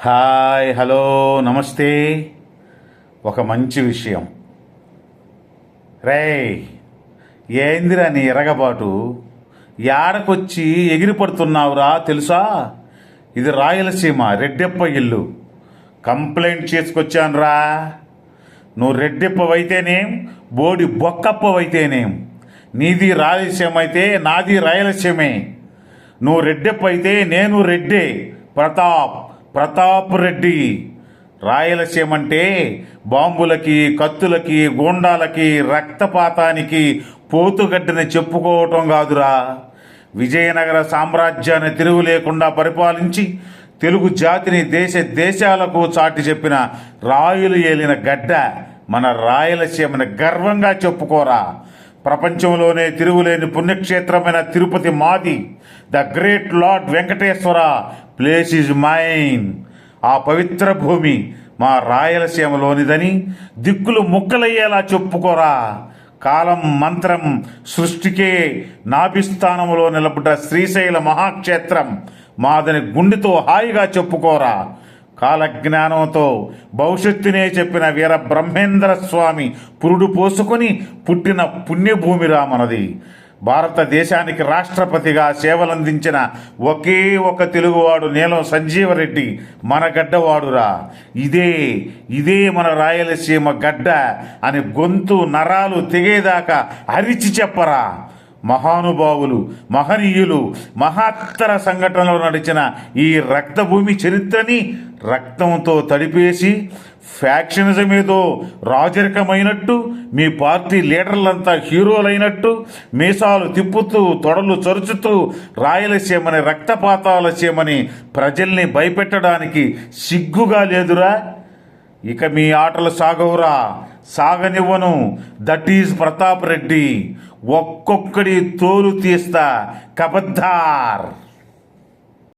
Hi hello నమస్తే. ఒక మంచి విషయం. రే ఏందిరా నీ ఎరగబాటు? యాడకొచ్చి ఎగిరిపడుతున్నావురా తెలుసా? ఇది రాయలసీమ రెడ్డెప్ప ఇల్లు. కంప్లైంట్ చేసుకొచ్చానురా. నువ్వు రెడ్డెప్పవైతేనేం బోడి బొక్కప్పవైతేనేం. నీది రాయలసీమ అయితే నాది రాయలసీమే. నువ్వు రెడ్డెప్ప అయితే నేను రెడ్డే. ప్రతాప్ ప్రతాప్ రెడ్డి రాయలసీమ అంటే బాంబులకి కత్తులకి గూండాలకి రక్తపాతానికి పోతుగడ్డని చెప్పుకోవటం కాదురా. విజయనగర సామ్రాజ్యాన్ని తిరుగు లేకుండా పరిపాలించి తెలుగు జాతిని దేశ దేశాలకు చాటి చెప్పిన రాయులు ఏలిన గడ్డ మన రాయలసీమని గర్వంగా చెప్పుకోరా. ప్రపంచంలోనే తిరుగులేని పుణ్యక్షేత్రమైన తిరుపతి మాది. The great lord Venkateswara place is mine ఆ పవిత్ర భూమి మా రాయలసీమలోనిదని దిక్కులు ముక్కలయ్యేలా చెప్పుకోరా. కాలం మంత్రం సృష్టికే నాభిస్థానములో నిలబడ్డ శ్రీశైల మహాక్షేత్రం మాదని గుండెతో హాయిగా చెప్పుకోరా. కాలజ్ఞానంతో భవిష్యత్తునే చెప్పిన వీర బ్రహ్మేంద్ర స్వామి పురుడు పోసుకొని పుట్టిన పుణ్యభూమిరా మనది. భారతదేశానికి రాష్ట్రపతిగా సేవలందించిన ఒకే ఒక తెలుగువాడు నీలం సంజీవరెడ్డి మన గడ్డవాడురా. ఇదే ఇదే మన రాయలసీమ గడ్డ అని గొంతు నరాలు తెగేదాకా అరిచి చెప్పరా. మహానుభావులు మహనీయులు మహత్తర సంఘటనలో నడిచిన ఈ రక్తభూమి చరిత్రని రక్తంతో తడిపేసి ఫ్యాక్షనిజం ఏదో రాజరికమైనట్టు మీ పార్టీ లీడర్లంతా హీరోలైనట్టు మీసాలు తిప్పుతూ తొడలు చరుచుతూ రాయలసీమని రక్తపాతాలసీమని ప్రజల్ని భయపెట్టడానికి సిగ్గుగా లేదురా? ఇక మీ ఆటలు సాగవురా. సాగనివ్వను. దట్ ఈజ్ ప్రతాప్ రెడ్డి ఒక్కొక్కడి తోలు తీస్తా. కబద్దార్.